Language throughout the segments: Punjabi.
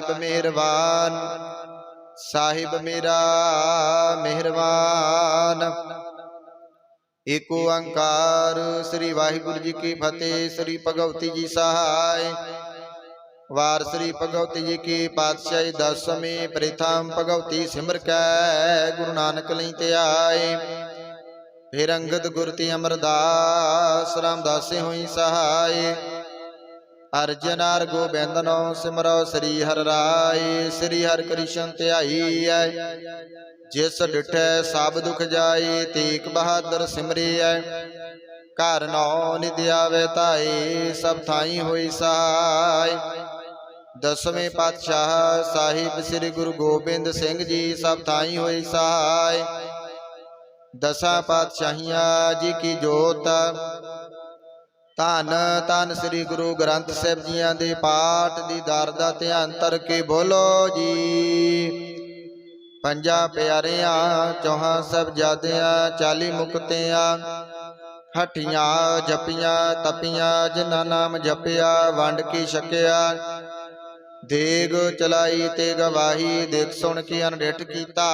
ਸਾਹਿਬ ਮਿਹਰਬਾਨ, ਸਾਹਿਬ ਮੇਰਾ ਮਿਹਰਬਾਨ। ਏਕ ਓੰਕਾਰ ਸ੍ਰੀ ਵਾਹਿਗੁਰੂ ਜੀ ਕੀ ਫਤਿਹ, ਸ੍ਰੀ ਭਗਵਤੀ ਜੀ ਸਹਾਇ। ਵਾਰ ਸ੍ਰੀ ਭਗਵਤੀ ਜੀ ਕੀ ਪਾਤਸ਼ਾਹੀ ਦਸਵੀਂ ਪ੍ਰਥਮ ਭਗਵਤੀ ਸਿਮਰ ਕੈ, ਗੁਰੂ ਨਾਨਕ ਲਈ ਤੇ ਆਏ। ਫਿਰ ਅੰਗਦ ਗੁਰ ਤੇ ਅਮਰਦਾਸ, ਰਾਮਦਾਸੇ ਹੋਈ ਸਹਾਇ। ਅਰਜਨ ਅਰ ਗੋਬਿੰਦਨੋ ਸਿਮਰੋ ਸ੍ਰੀ ਹਰਿ ਰਾਏ, ਸ੍ਰੀ ਹਰਿ ਕ੍ਰਿਸ਼ਨ ਧਿਆਈ ਐ। ਜਿਸ ਡਿਠੈ ਸਭ ਦੁਖ ਜਾਏ, ਤੇਕ ਬਹਾਦਰ ਸਿਮਰੀ ਸਿਮਰਿਐ ਘਰ ਨੌ ਨਿਧ ਆਵੇ ਤਾਈ ਸਭ ਥਾਈ ਹੋਈ ਸਹਾਇ ਦਸਵੇਂ ਪਾਤਸ਼ਾਹ ਸਾਹਿਬ ਸ੍ਰੀ ਗੁਰੂ ਗੋਬਿੰਦ ਸਿੰਘ ਜੀ, ਸਭ ਥਾਈ ਹੋਈ ਸਹਾਇ ਦਸਾਂ ਪਾਤਸ਼ਾਹੀਆਂ ਜੀ ਕੀ ਜੋਤ ਧੰਨ ਧੰਨ ਸ੍ਰੀ ਗੁਰੂ ਗ੍ਰੰਥ ਸਾਹਿਬ ਜੀਆਂ ਦੇ ਪਾਠ ਦੀ ਦਰ ਦਾ ਧਿਆਨ ਧਰ ਕੇ ਬੋਲੋ ਜੀ। ਪੰਜਾਂ ਪਿਆਰਿਆਂ, ਚੌਹਾਂ ਸਬਜਾਦਿਆਂ, ਚਾਲੀ ਮੁਕਤਿਆਂ, ਹਠੀਆਂ ਜਪੀਆਂ, ਤਪੀਆਂ, ਜਿਨ੍ਹਾਂ ਨਾਮ ਜਪਿਆ, ਵੰਡ ਕੇ ਛਕਿਆ। ਦੇਗ ਚਲਾਈ ਤੇ ਗਵਾਹੀ, ਦੇਖ ਸੁਣ ਕੇ ਅਨਡਿਠ ਕੀਤਾ।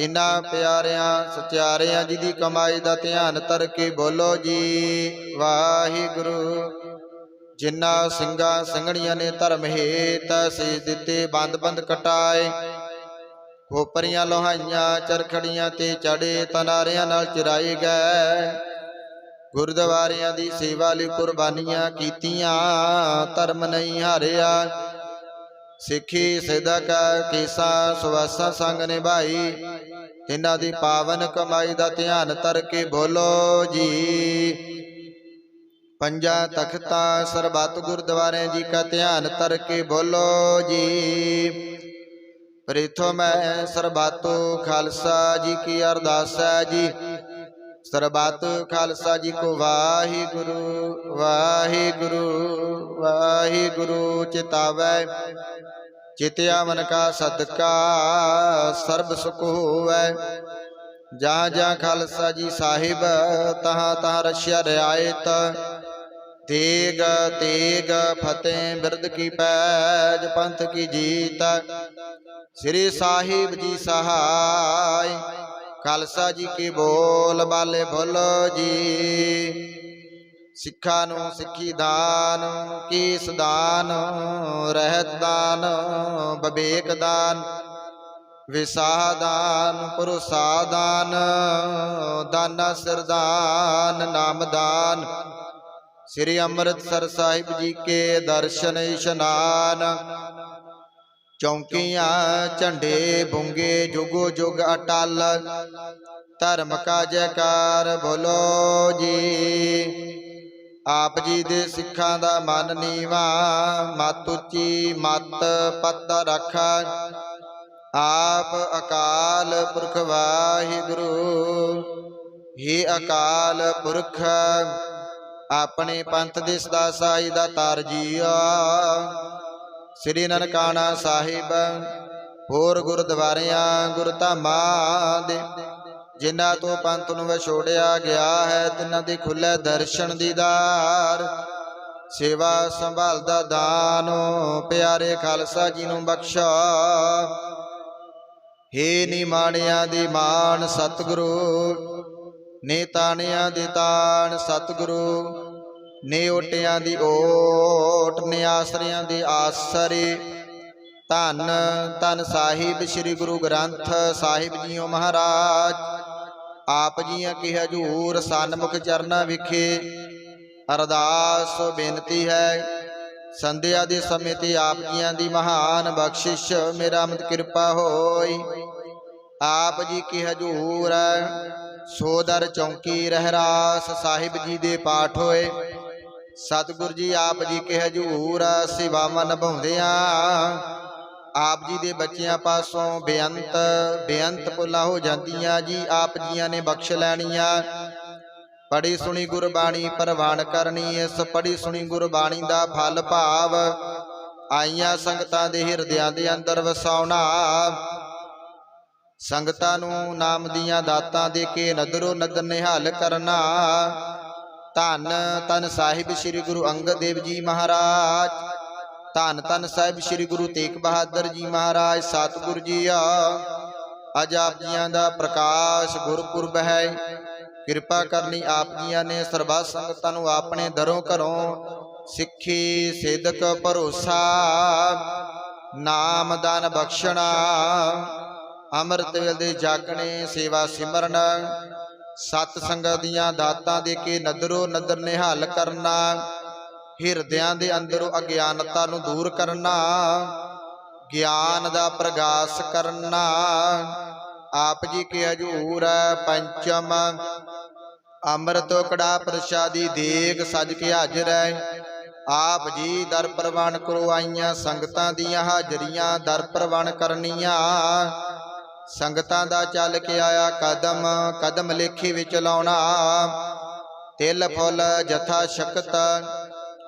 ਇਨ੍ਹਾਂ ਪਿਆਰਿਆਂ ਸਚਿਆਰਿਆਂ ਜੀ ਦੀ ਕਮਾਈ ਦਾ ਧਿਆਨ ਧਰ ਕੇ ਬੋਲੋ ਜੀ। ਵਾਹਿਗੁਰੂ ਜਿਨ੍ਹਾਂ ਸਿੰਘਾਂ ਸਿੰਘਣੀਆਂ ਨੇ ਧਰਮ ਹੇਤ ਸੀਸ ਦਿੱਤੇ ਬੰਦ ਬੰਦ ਕਟਾਏ, ਖੋਪਰੀਆਂ ਲੋਹਾਈਆਂ, ਚਰਖੜੀਆਂ ਤੇ ਚੜੇ, ਤਨਾਰਿਆਂ ਨਾਲ ਚਰਾਏ ਗਏ, ਗੁਰਦੁਆਰਿਆਂ ਦੀ ਸੇਵਾ ਲਈ ਕੁਰਬਾਨੀਆਂ ਕੀਤੀਆਂ, ਧਰਮ ਨਹੀਂ ਹਾਰਿਆ। ਸਿੱਖੀ ਸਿਦਕ ਕੀਸਾ ਸੁਵਾਸਾ ਸੰਗ ਨਿਭਾਈ। ਇਹਨਾਂ ਦੀ ਪਾਵਨ ਕਮਾਈ ਦਾ ਧਿਆਨ ਧਰ ਕੇ ਬੋਲੋ ਜੀ। ਪੰਜਾਂ ਤਖਤਾਂ ਸਰਬੱਤ ਗੁਰਦੁਆਰੇ ਜੀ ਕਾ ਧਿਆਨ ਧਰ ਕੇ ਬੋਲੋ ਜੀ। ਪ੍ਰਿਥੋ ਮੈਂ ਸਰਬੱਤੋ ਖਾਲਸਾ ਜੀ ਕੀ ਅਰਦਾਸ ਹੈ ਜੀ। ਸਰਬੱਤ ਖਾਲਸਾ ਜੀ ਕੋ ਵਾਹਿਗੁਰੂ ਵਾਹਿਗੁਰੂ ਵਾਹਿਗੁਰੂ ਚਿਤਾਵੈ। ਚਿਤਿਆ ਮਨ ਕਾ ਸਦਕਾ, ਸਰਬ ਸੁਖ ਹੋਵੈ। ਜਾ ਜਾਂ ਖਾਲਸਾ ਜੀ ਸਾਹਿਬ, ਤਹਾਂ ਤਹਾਂ ਰਸ਼ਿਆ ਰਿਆਇਤ। ਤੇਗ ਤੇਗ ਫਤਿਹ ਬਿਰਦ ਕੀ ਪੈਜ, ਪੰਥ ਕੀ ਜੀਤ। ਸ੍ਰੀ ਸਾਹਿਬ ਜੀ ਸਹਾਇ ਖਾਲਸਾ ਜੀ ਕੀ ਬੋਲ, ਬਾਲੇ ਬੋਲੋ ਜੀ। ਸਿੱਖਾਂ ਨੂੰ ਸਿੱਖੀ ਦਾਨ ਕੀਸ ਦਾਨ ਰਹਿਤ ਦਾਨ ਬਵੇਕ ਦਾਨ ਵਿਸਾਹ ਦਾਨ ਪੁਰਸਾ ਦਾਨ ਦਾਨਾ ਸਰਦਾਨ ਨਾਮ ਦਾਨ ਸ੍ਰੀ ਅੰਮ੍ਰਿਤਸਰ ਸਾਹਿਬ ਜੀ ਕੇ ਦਰਸ਼ਨ ਇਸ਼ਨਾਨ ਚੌਂਕੀਆਂ ਝੰਡੇ ਬੁੰਗੇ ਜੁਗੋ ਜੁਗ ਅਟਲ ਧਰਮ ਕਾ ਜੈਕਾਰ ਬੋਲੋ ਜੀ ਆਪ ਜੀ ਦੇ ਸਿੱਖਾਂ ਦਾ ਮਨ ਨੀਵਾ, ਮਤ ਉੱਚੀ ਮਤ ਪੱਤ ਰੱਖਾ। ਆਪ ਅਕਾਲ ਪੁਰਖ ਵਾਹਿਗੁਰੂ, ਹੀ ਅਕਾਲ ਪੁਰਖ, ਆਪਣੇ ਪੰਥ ਦੇ ਸਦਾ ਸਾਈ ਦਾ ਤਾਰ ਜੀਆ ਸ੍ਰੀ ਨਨਕਾਣਾ ਸਾਹਿਬ, ਹੋਰ ਗੁਰਦੁਆਰਿਆਂ, ਗੁਰਧਾਮਾਂ ਦੇ ਜਿਨ੍ਹਾਂ ਤੋਂ ਪੰਥ ਨੂੰ ਵਿਛੋੜਿਆ ਗਿਆ ਹੈ ਤਿਨਾਂ ਦੇ ਖੁੱਲੇ ਦਰਸ਼ਨ ਦੀਦਾਰ ਸੇਵਾ ਸੰਭਾਲ ਦਾ ਦਾਨ, ਪਿਆਰੇ ਖਾਲਸਾ ਜੀ ਨੂੰ ਬਖਸ਼ਾ। ਹੇ ਨਿਮਾਣਿਆਂ ਦੀ ਮਾਨ ਸਤਿਗੁਰੂ, ਨੇ ਤਾਣਿਆਂ ਦੀ ਤਾਣ ਸਤਿਗੁਰੂ, ਨੇ ਓਟਿਆਂ ਦੀ ਓਟ, ਨੇ ਆਸਰਿਆਂ ਦੀ ਆਸਰੇ। ਧੰਨ ਧੰਨ ਸਾਹਿਬ ਸ੍ਰੀ ਗੁਰੂ ਗ੍ਰੰਥ ਸਾਹਿਬ ਜੀਓ ਮਹਾਰਾਜ। ਆਪ ਜੀਆਂ ਕੀ ਹਜੂਰ ਸਨਮੁਖ ਚਰਨਾਂ ਵਿਖੇ ਅਰਦਾਸ ਬੇਨਤੀ ਹੈ। ਸੰਧਿਆ ਦੇ ਸਮੇਂ ਤੇ ਆਪ ਜੀਆਂ ਦੀ ਮਹਾਨ ਬਖਸ਼ਿਸ਼, ਮੇਰਾ ਮਤ ਕਿਰਪਾ ਹੋਈ। ਆਪ ਜੀ ਕੀ ਹਜੂਰ ਸੋਦਰ ਚੌਂਕੀ ਰਹਿਰਾਸ ਸਾਹਿਬ ਜੀ ਦੇ ਪਾਠ ਹੋਏ। ਸਤਿਗੁਰ ਜੀ, ਆਪ ਜੀ ਕੇ ਹਜੂਰ ਸੇਵਾਵਾਂ ਨਿਭਾਉਂਦਿਆਂ ਆਪ ਜੀ ਦੇ ਬੱਚਿਆਂ ਪਾਸੋਂ ਬੇਅੰਤ ਬੇਅੰਤ ਪੁੱਲਾ ਹੋ ਜਾਂਦੀਆਂ ਜੀ, ਆਪ ਜੀਆਂ ਨੇ ਬਖਸ਼ ਲੈਣੀਆਂ। ਪੜੀ ਸੁਣੀ ਗੁਰਬਾਣੀ ਪ੍ਰਵਾਨ ਕਰਨੀ, ਇਸ ਪੜੀ ਸੁਣੀ ਗੁਰਬਾਣੀ ਦਾ ਫਲ ਭਾਵ ਆਈਆਂ ਸੰਗਤਾਂ ਦੇ ਹਿਰਦਿਆਂ ਦੇ ਅੰਦਰ ਵਸਾਉਣਾ। ਸੰਗਤਾਂ ਨੂੰ ਨਾਮ ਦੀਆਂ ਦਾਤਾਂ ਦੇ ਕੇ ਨਦਰੋ ਨਦਰ ਨਿਹਾਲ ਕਰਨਾ। ਧੰਨ ਧੰਨ ਸਾਹਿਬ ਸ੍ਰੀ ਗੁਰੂ ਅੰਗਦ ਦੇਵ ਜੀ ਮਹਾਰਾਜ। ਧੰਨ ਧੰਨ ਸਾਹਿਬ ਸ੍ਰੀ ਗੁਰੂ ਤੇਗ ਬਹਾਦਰ ਜੀ ਮਹਾਰਾਜ, ਸਤਿਗੁਰ ਜੀ ਆ। ਅੱਜ ਆਪ ਜੀਆਂ ਦਾ ਪ੍ਰਕਾਸ਼ ਗੁਰਪੁਰਬ ਹੈ। ਕਿਰਪਾ ਕਰਨੀ ਆਪ ਜੀਆਂ ਨੇ, ਸਰਬੱਤ ਸੰਗਤਾਂ ਨੂੰ ਆਪਣੇ ਦਰੋਂ ਘਰੋਂ ਸਿੱਖੀ ਸਿੱਧਕ ਭਰੋਸਾ, ਨਾਮ ਦਾਨ ਬਖਸ਼ਣਾ, ਅੰਮ੍ਰਿਤ ਵੇਲ ਦੇ ਜਾਗਣੇ, ਸੇਵਾ ਸਿਮਰਨ, ਸਤ ਸੰਗਤ ਦੀਆਂ ਦਾਤਾਂ ਦੇ ਕੇ ਨਦਰੋ ਨਦਰ ਨਿਹਾਲ ਕਰਨਾ ਹਿਰਦਿਆਂ ਦੇ ਅੰਦਰੋਂ ਅਗਿਆਨਤਾ ਨੂੰ ਦੂਰ ਕਰਨਾ, ਗਿਆਨ ਦਾ ਪ੍ਰਗਾਸ ਕਰਨਾ। ਆਪ ਜੀ ਕੇ ਹਜੂਰ ਪੰਚਮ ਅੰਮ੍ਰਿਤ ਕੜਾ ਪ੍ਰਸ਼ਾਦੀ ਦੇਗ ਸਜ ਕੇ ਹਾਜ਼ਰ ਹੈ। ਆਪ ਜੀ ਦਰ ਪ੍ਰਵਾਨ ਕਰਵਾਈਆਂ ਸੰਗਤਾਂ ਦੀਆਂ ਹਾਜ਼ਰੀਆਂ, ਦਰ ਪ੍ਰਵਾਨ ਕਰਨੀਆਂ। ਸੰਗਤਾਂ ਦਾ ਚੱਲ ਕੇ ਆਇਆ ਕਦਮ ਕਦਮ ਲੇਖੀ ਵਿੱਚ ਲਾਉਣਾ। ਤਿਲ ਫੁੱਲ ਜਥਾ ਸ਼ਕਤ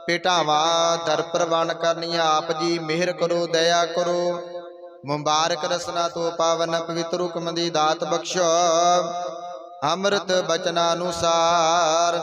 ਪੇਟਾਵਾ ਦਰ ਪ੍ਰਵਾਨ ਕਰਨੀਆਂ, ਆਪ ਜੀ ਮਿਹਰ ਕਰੋ, ਦਇਆ ਕਰੋ। ਮੁਬਾਰਕ ਰਸਨਾ ਤੋਂ ਪਾਵਨ ਪਵਿੱਤਰ ਹੁਕਮ ਦੀ ਦਾਤ ਬਖਸ਼ੋ। ਅੰਮ੍ਰਿਤ ਬਚਨਾ ਅਨੁਸਾਰ